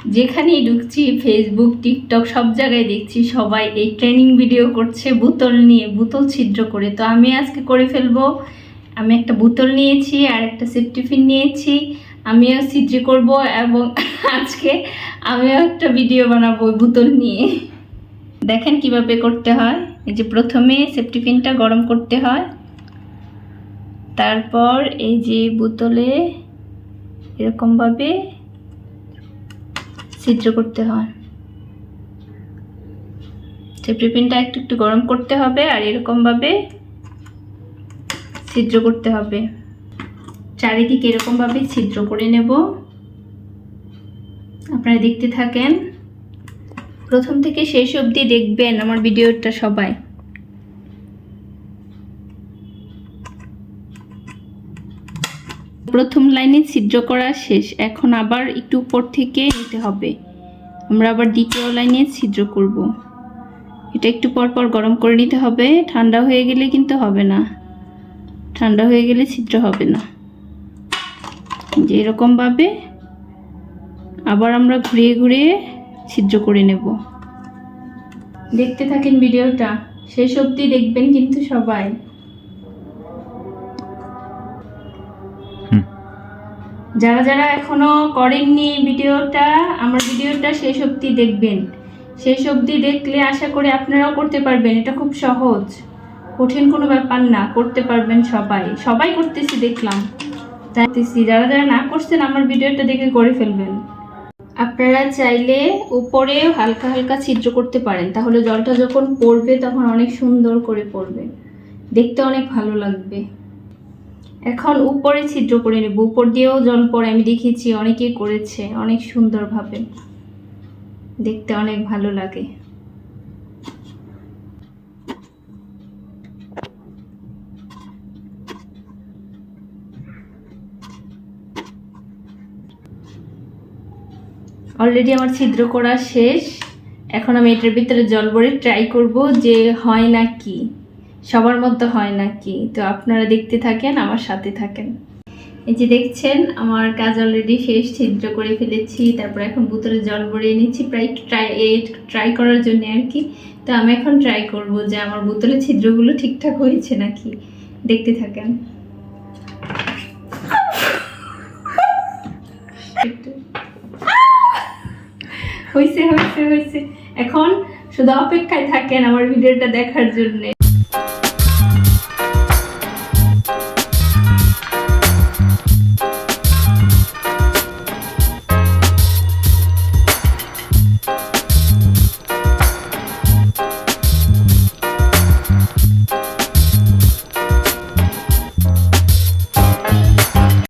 যেখানেই ঢুকছি Facebook TikTok সব জায়গায় দেখছি সবাই এই ট্রেনিং ভিডিও করছে, বোতল নিয়ে, বোতল ছিদ্র করে। তো আমি আজকে করে ফেলব। আমি একটা বোতল নিয়েছি আর একটা সেফটিফিন নিয়েছি। আমিও ছিদ্র করব এবং আজকে আমিও একটা ভিডিও বানাবো বোতল নিয়ে। দেখেন কীভাবে করতে হয়। এই যে প্রথমে সেফটিফিনটা গরম করতে হয়। তারপর এই যে বোতলে এরকমভাবে ছিদ্র করতে হয়। সেফটিপিনটা একটু একটু গরম করতে হবে আর এরকমভাবে ছিদ্র করতে হবে। চারিদিকে এরকমভাবে ছিদ্র করে নেব। আপনারা দেখতে থাকেন। প্রথম থেকে শেষ অবধি দেখবেন আমার ভিডিওটা সবাই। প্রথম লাইনে ছিদ্র করা শেষ। এখন আবার একটু উপর থেকে নিতে হবে। আমরা আবার দ্বিতীয় লাইনে ছিদ্র করব। এটা একটু পর পর গরম করে নিতে হবে। ঠান্ডা হয়ে গেলে কিন্তু হবে না। ঠান্ডা হয়ে গেলে ছিদ্র হবে না। যে এরকমভাবে আবার আমরা ঘুরিয়ে ঘুরিয়ে ছিদ্র করে নেব। দেখতে থাকেন ভিডিওটা। শেষ অবধি দেখবেন কিন্তু সবাই। যারা যারা এখনও করেননি ভিডিওটা, আমার ভিডিওটা শেষ অবধি দেখবেন। শেষ অবধি দেখলে আশা করি আপনারাও করতে পারবেন, এটা খুব সহজ। কঠিন কোনো ব্যাপার না, করতে পারবেন সবাই। সবাই করতেছি, দেখলাম। দেখতেছি যারা যারা না করছেন, আমার ভিডিওটা দেখে করে ফেলবেন। আপনারা চাইলে উপরে হালকা হালকা ছিদ্র করতে পারেন, তাহলে জলটা যখন পড়বে, তখন অনেক সুন্দর করে পড়বে। দেখতে অনেক ভালো লাগবে। এখন উপরে ছিদ্র করে নেব। উপর দিয়েও জল পরে আমি দেখেছি অনেকেই করেছে, অনেক সুন্দরভাবে। দেখতে অনেক ভালো লাগে। অলরেডি আমার ছিদ্র করা শেষ। এখন আমি এটার ভিতরে জল ভরে ট্রাই করব যে হয় না কি। সবার মতো হয় না কি তো আপনারা দেখতে থাকেন, আমার সাথে থাকেন। এই যে দেখছেন, আমার কাজ অলরেডি শেষ, ছিদ্র করে ফেলেছি, তারপর এখন বোতলে জল ভরে নিচ্ছি, প্রায় ট্রাই ট্রাই করার জন্য আর কি। তো আমি এখন ট্রাই করব যে আমার বোতলে ছিদ্রগুলো ঠিকঠাক হয়েছে নাকি? দেখতে থাকেন। হয়েছে হয়েছে হয়েছে এখন শুধু অপেক্ষায় থাকেন আমার ভিডিওটা দেখার জন্য।